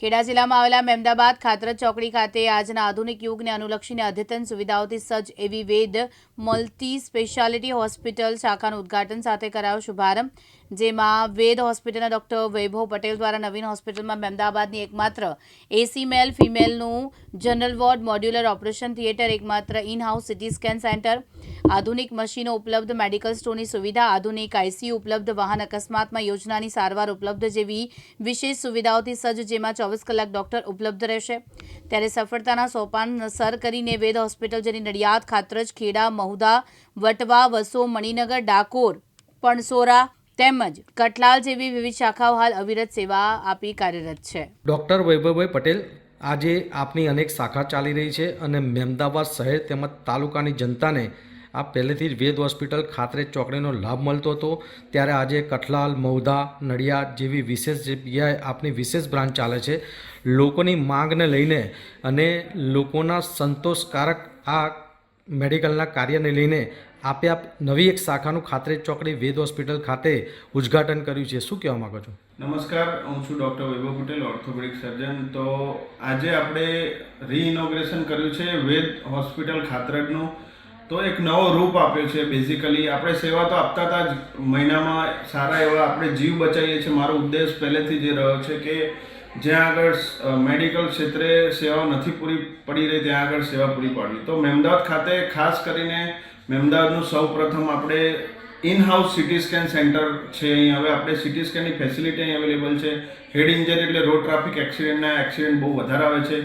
ખેડા જિલ્લામાં આવેલા મહેમદાબાદ ખાતરજ ચોકડી ખાતે આજના આધુનિક યુગને અનુલક્ષીને અદ્યતન સુવિધાઓથી સજ્જ એવી વેદ મલ્ટી સ્પેશિયાલિટી હોસ્પિટલ શાખાનું ઉદ્ઘાટન સાથે કરાયો શુભારંભ, જેમાં વેદ હોસ્પિટલના ડોક્ટર વૈભવ પટેલ દ્વારા નવીન હોસ્પિટલમાં મહેમદાબાદની એકમાત્ર AC male ફિમેલનું general ward modular operation theatre, એકમાત્ર in house CT scan centre આધુનિક મશીનો ઉપલબ્ધ, મેડિકલ સ્ટોરની સુવિધા, આધુનિક આઈસીયુ ઉપલબ્ધ, વાહન અકસ્માતમાં યોજનાની સારવાર ઉપલબ્ધ જેવી વિશેષ સુવિધાઓથી સજ્જ જેમાં ચોવીસ કલાક ડોક્ટર ઉપલબ્ધ રહેશે. ત્યારે સફળતાના સોપાન સર કરીને વેદ હોસ્પિટલ જેની નડિયાદ, ખાતરજ, ખેડા, મહુદા, વટવા, વસો, મણિનગર, ડાકોર, પણસોરા તેમજ કટલાલ જેવી વિવિધ શાખાઓ હાલ અવિરત સેવા આપી કાર્યરત છે. ડૉક્ટર વૈભવભાઈ પટેલ, આજે આપની અનેક શાખા ચાલી રહી છે અને મહેમદાવાદ શહેર તેમજ તાલુકાની જનતાને આ પહેલેથી જ વેદ હોસ્પિટલ ખાતરે ચોકડીનો લાભ મળતો હતો. ત્યારે આજે કઠલાલ મૌધા નડિયાદ જેવી વિશેષ જગ્યાએ આપની વિશેષ બ્રાન્ચ ચાલે છે. લોકોની માંગને લઈને અને લોકોના સંતોષકારક આ મેડિકલના કાર્યને લઈને આપે આપ નવી એક શાખાનું ખાતરે ચોકડી વેદ હોસ્પિટલ ખાતે ઉદ્ઘાટન કર્યું છે. શું કહેવા માગો છો? નમસ્કાર, હું છું doctor Vaibhav Patel, orthopaedic surgeon. તો આજે આપણે રીઇનોગ્રેશન કર્યું છે વેદ હોસ્પિટલ ખાતરજનું. તો એક નવો રૂપ આપ્યો છે બેઝિકલી આપણે સેવા તો આપતા હતા જ મહિનામાં સારા એવા આપણે જીવ બચાવીએ છીએ. મારો ઉદ્દેશ પહેલેથી જે રહ્યો છે કે જ્યાં આગળ મેડિકલ ક્ષેત્રે સેવાઓ નથી પૂરી પડી રહી, ત્યાં આગળ સેવા પૂરી પાડવી. તો મહેમદાવાદ ખાતે ખાસ કરીને મહેમદાવાદનું સૌ પ્રથમ આપણે in house CT scan centre છે. અહીં હવે આપણે સિટી સ્કેનની ફેસિલિટી અહીં અવેલેબલ છે. હેડ ઇન્જરી એટલે રોડ ટ્રાફિક એક્સિડન્ટના એક્સિડન્ટ બહુ વધારે આવે છે.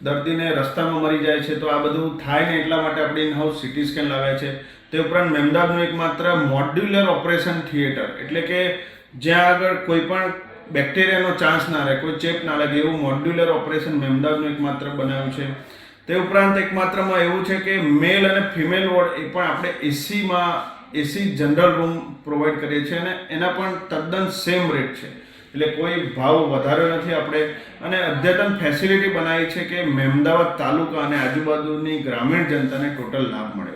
દર્દીને રસ્તામાં મરી જાય છે, તો આ બધું થાય ને એટલા માટે આપણે ઇન હાઉસ સિટી સ્કેન લાવ્યા છે. તે ઉપરાંત મેમદાબનું એક માત્ર મોડ્યુલર ઓપરેશન થિયેટર એટલે કે જ્યાં આગળ કોઈ પણ બેક્ટેરિયાનો ચાન્સ ના રહે, કોઈ ચેપ ના લાગે, એવું મોડ્યુલર ઓપરેશન મેમદાબનું એક માત્ર બનાવ્યું છે. તે ઉપરાંત એક માત્રમાં એવું છે કે મેલ અને ફિમેલ વોર્ડ એ પણ આપણે એસીમાં એસી જનરલ રૂમ પ્રોવાઈડ કરીએ છીએ અને એના પણ તદ્દન સેમ રેટ છે. એટલે કોઈ ભાવ વધાર્યો નથી આપણે. અને અદ્યતન ફેસિલિટી બનાવી છે કે મહેમદાવાદ તાલુકા અને આજુબાજુની ગ્રામીણ જનતાને ટોટલ લાભ મળે.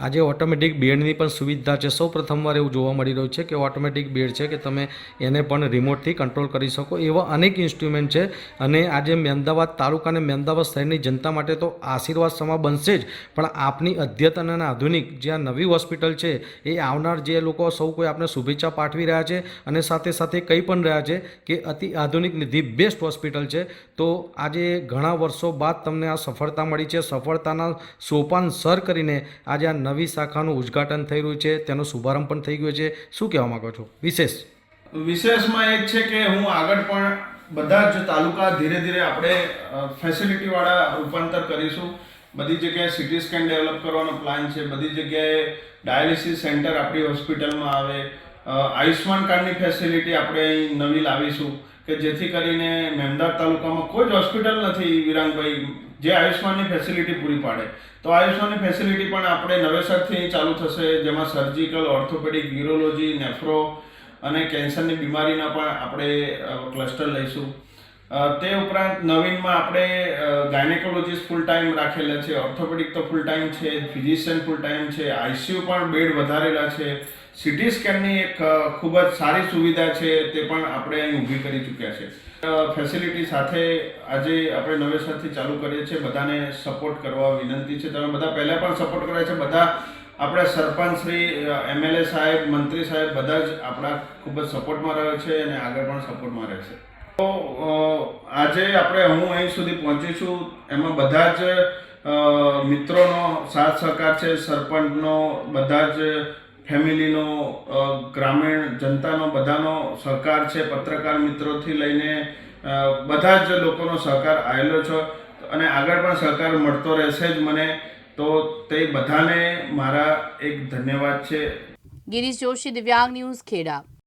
આજે ઓટોમેટિક બેડની પણ સુવિધા છે. સૌ પ્રથમવાર એવું જોવા મળી રહ્યું છે કે ઓટોમેટિક બેડ છે કે તમે એને પણ રિમોટથી કંટ્રોલ કરી શકો એવા અનેક ઇન્સ્ટ્રુમેન્ટ છે અને આજે મહેમદાવાદ તાલુકા અને મહેમદાવાદ શહેરની જનતા માટે તો આશીર્વાદ સમા બનશે જ. પણ આપની અદ્યતન અને આધુનિક જે આ નવી હોસ્પિટલ છે એ આવનાર જે લોકો સૌ કોઈ આપણે શુભેચ્છા પાઠવી રહ્યા છે અને સાથે સાથે કહી પણ રહ્યા છે કે અતિ આધુનિક ધી બેસ્ટ હોસ્પિટલ છે. તો આજે ઘણા વર્ષો બાદ તમને આ સફળતા મળી છે. સફળતાના સોપાન સર કરીને આજે આ નવી શાખાનું ઉદ્ઘાટન થઈ રહ્યું છે, તેનો શુભારંભ પણ થઈ ગયો છે. શું કહેવા માગો છો? વિશેષ? વિશેષમાં એ છે કે હું આગળ પણ બધા જ તાલુકા ધીરે ધીરે આપણે ફેસિલિટીવાળા રૂપાંતર કરીશું. બધી જગ્યાએ સિટી સ્કેન ડેવલપ કરવાનો પ્લાન છે. બધી જગ્યાએ ડાયાલિસિસ સેન્ટર આપણી હોસ્પિટલમાં આવે. આયુષ્માન કાર્ડની ફેસિલિટી આપણે અહીં નવી લાવીશું. કે જેથી કરીને મહેમદાવાદ તાલુકામાં કોઈ જ હોસ્પિટલ નથી વિરાંગભાઈ જે આયુષ્માનની ફેસિલિટી પૂરી પાડે. તો આયુષ્માનની ફેસિલિટી પણ આપણે નવેસરથી ચાલુ થશે, જેમાં સર્જિકલ ઓર્થોપેડિક યુરોલોજી નેફ્રો અને કેન્સરની બીમારીના પણ આપણે ક્લસ્ટર લઈશું. તે ઉપરાંત નવીનમાં આપણે ગાયનેકોલોજીસ્ટ ફૂલ ટાઈમ રાખેલા છે ઓર્થોપેડિક તો ફૂલ ટાઈમ છે ફિઝિશિયન ફૂલ ટાઈમ છે આઈસીયુ પણ બેડ વધારેલા છે. સિટી સ્કેનની એક ખૂબ જ સારી સુવિધા છે તે પણ આપણે અહીં ઊભી કરી ચૂક્યા છે. ફેસિલિટી સાથે આજે આપણે નવેસરથી ચાલુ કરીએ છીએ. બધાને સપોર્ટ કરવા વિનંતી છે. તમે બધા પહેલાં પણ સપોર્ટ કર્યા છે. બધા આપણે સરપંચ શ્રી એમએલએ સાહેબ, મંત્રી સાહેબ બધા જ આપણા ખૂબ જ સપોર્ટમાં રહે છે અને આગળ પણ સપોર્ટમાં રહેશે તો આજે આપણે હું અહીં સુધી પહોંચી છું. એમાં બધા જ મિત્રોનો સાથ સહકાર છે. સરપંચનો બધા જ ફેમિલીનો ગ્રામીણ જનતાનો, બધાનો સહકાર છે, પત્રકાર મિત્રોથી લઈને બધા જ લોકોનો સહકાર આવેલો છે. અને આગળ પણ સહકાર મળતો રહેશે જ મને. તો તે બધાને મારા એક ધન્યવાદ છે. ગિરીશ જોશી, દિવ્યાંગ ન્યૂઝ ખેડા.